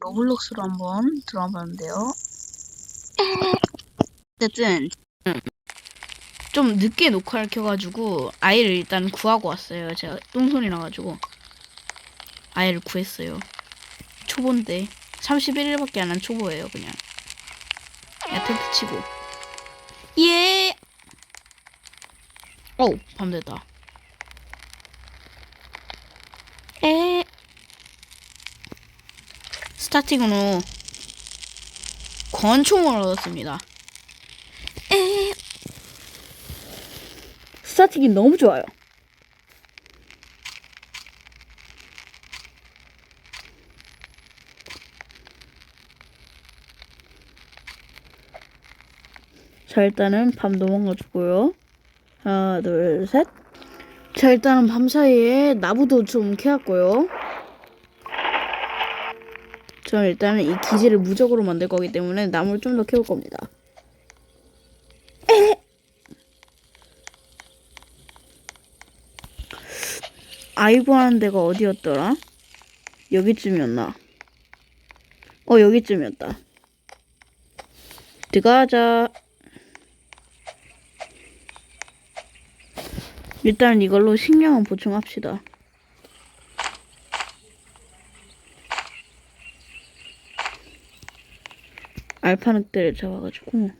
로블록스로 한번 들어가 봤는데요. 어쨌든 좀 늦게 녹화를 켜가지고 아이를 일단 구하고 왔어요. 제가 똥손이 나가지고 아이를 구했어요. 초보인데 31일밖에 안 한 초보예요, 그냥. 야 텐트 치고. 예. 어우 밤 됐다. 에. 스타팅으로 권총을 얻었습니다. 에. 스타팅이 너무 좋아요. 자 일단은 밤 넘어가지고요. 하나 둘 셋. 자 일단은 밤 사이에 나무도 좀 캐왔고요. 저는 일단은 이 기지를 무적으로 만들 거기 때문에 나무를 좀 더 캐올 겁니다. 아이고 하는 데가 어디였더라? 여기쯤이었나? 어 여기쯤이었다. 들어가자. 일단 이걸로 식량은 보충합시다. 알파 늑대를 잡아가지고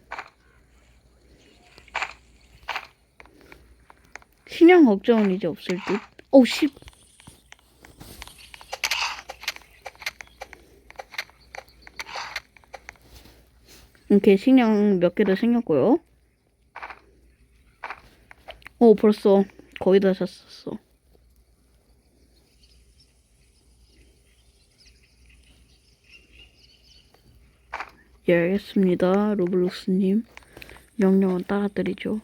식량 걱정은 이제 없을 듯. 어우 씨. 이렇게 식량 몇개 더 생겼고요. 어 벌써 거의 다 샀었어. 예, 알겠습니다. 로블록스님. 명령은 따라드리죠.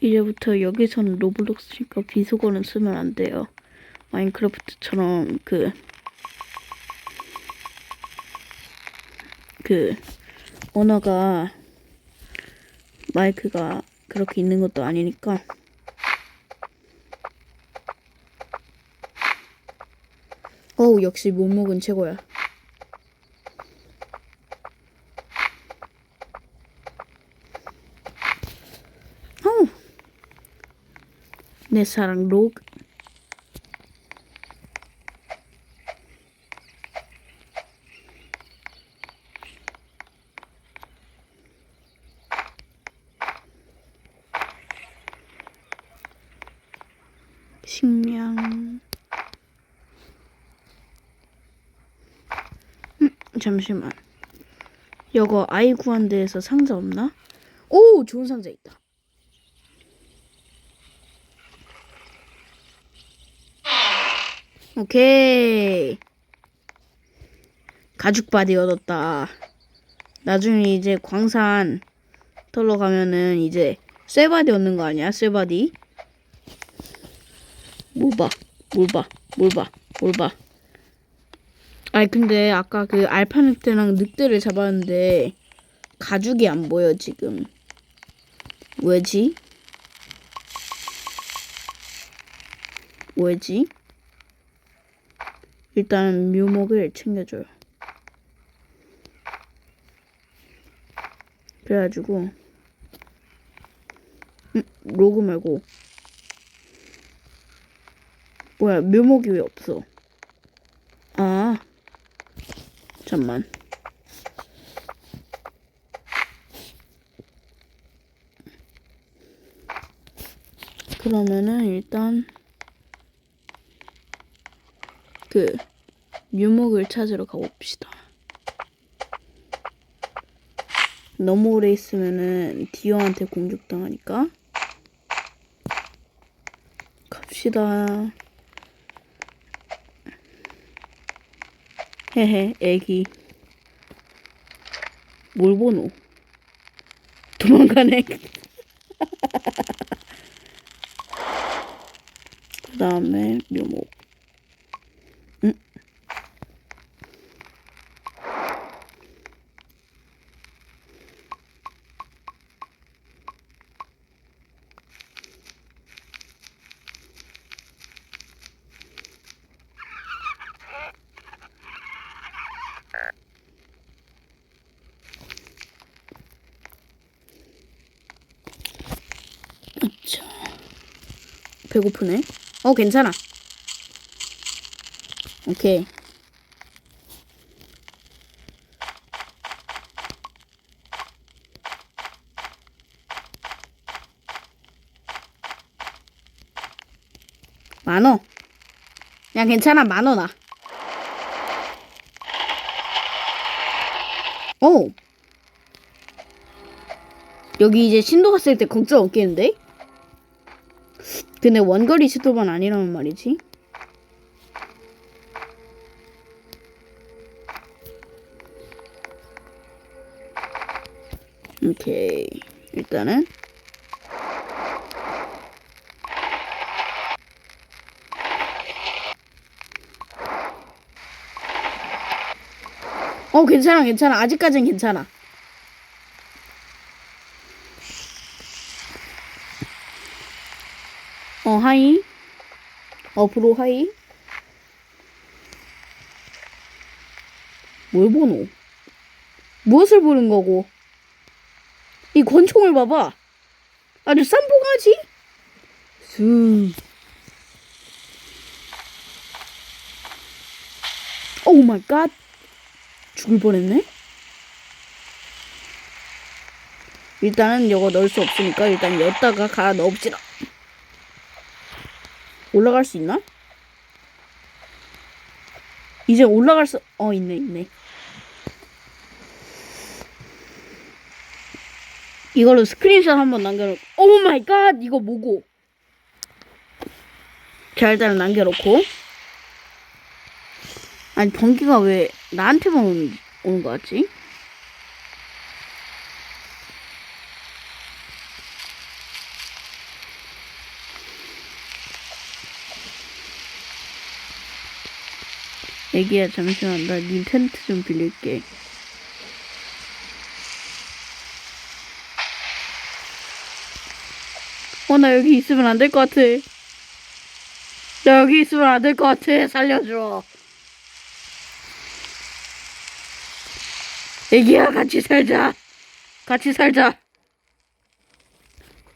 이제부터 여기서는 로블록스니까 비속어는 쓰면 안 돼요. 마인크래프트처럼 그, 그, 언어가, 마이크가 그렇게 있는 것도 아니니까. 어우, 역시 몸목은 최고야. 어우. 내 사랑 로그. 식량. 음, 잠시만. 여거 아이 구한 데에서 상자 없나? 오, 좋은 상자 있다. 오케이. 가죽 바디 얻었다. 나중에 이제 광산 털러 가면은 이제 쇠바디 얻는 거 아니야? 쇠바디. 뭘 봐, 뭘 봐, 뭘 봐, 뭘 봐. 아니 근데 아까 그 알파 늑대랑 늑대를 잡았는데 가죽이 안 보여 지금. 왜지? 왜지? 일단 묘목을 챙겨줘요. 그래가지고 음, 로그 말고 뭐야 묘목이 왜 없어? 아 잠만 그러면은 일단 그 묘목을 찾으러 가봅시다. 너무 오래 있으면은 디오한테 공격당하니까 갑시다. 헤헤, 애기. 뭘 보노? 도망가네. 그 다음에 묘목. 배고프네. 어, 괜찮아. 오케이. 만원. 그냥 괜찮아, 만원아. 오! 여기 이제 신도 갔을 때 걱정 없겠는데? 근데 원거리 시도만 아니라는 말이지. 오케이. 일단은 어 괜찮아 괜찮아 아직까진 괜찮아 어 하이. 어 브로 하이. 뭘 보노 무엇을 보는 거고? 이 권총을 봐봐. 아주 쌈봉하지? 수 오우 마이 갓. 죽을 뻔했네. 일단은 이거 넣을 수 없으니까 일단 엿다가 갈아 넣읍시다 올라갈 수 있나? 이제 올라갈 수, 어, 있네, 있네. 이걸로 스크린샷 한번 남겨놓고, 오 마이 갓! 이거 뭐고? 자, 일단 남겨놓고. 아니, 번개가 왜 나한테만 오는, 오는 거 같지? 애기야 잠시만 나님 텐트 좀 빌릴게. 어 나 여기 있으면 안 될 것 같아. 나 여기 있으면 안 될 것 같아. 살려줘. 애기야 같이 살자. 같이 살자.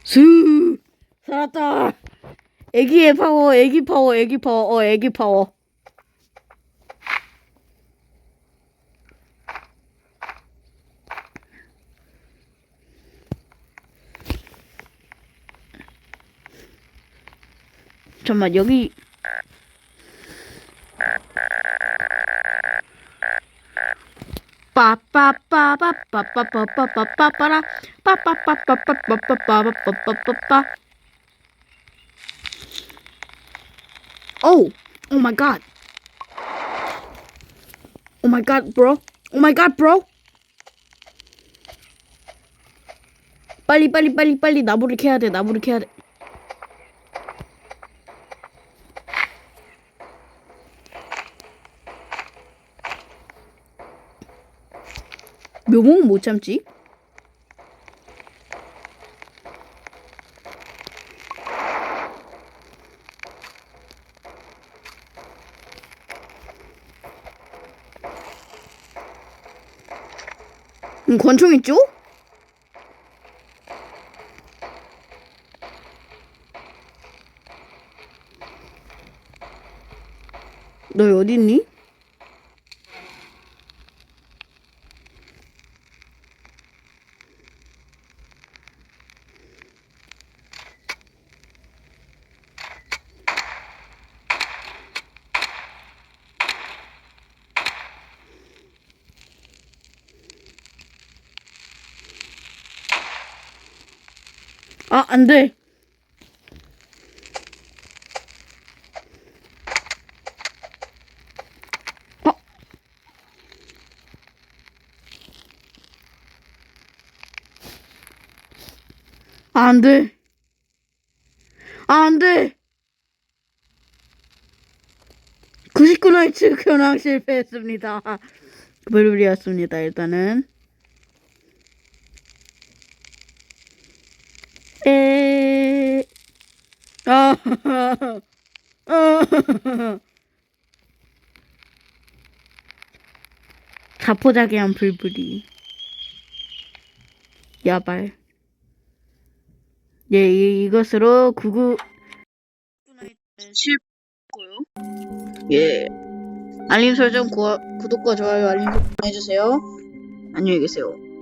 수. 살았다. 애기의 파워 애기 파워 애기 파워. 어 애기 파워 잠깐만 여기 빠빠빠빠빠빠빠빠빠라 빠빠빠빠빠빠빠빠빠빠빠 Oh, oh my god. Oh my god, bro. Oh my god, bro. 빨리 빨리 빨리 빨리 나무를 캐야 돼. 나무를 캐야 돼. 묘목은 못 참지. 음, 권총 있죠? 너 어디 있니? 아, 안 돼. 어? 아, 안 돼. 아, 안 돼. 99나이츠 현황 실패했습니다. 블루리였습니다, 일단은. 에, 아, 아, 자포자기한 불불이. 야발. 예, 이- 이것으로 구구 싫고요. 예. 알림 설정 구, 구독과 좋아요 알림 설정 해주세요. 안녕히 계세요.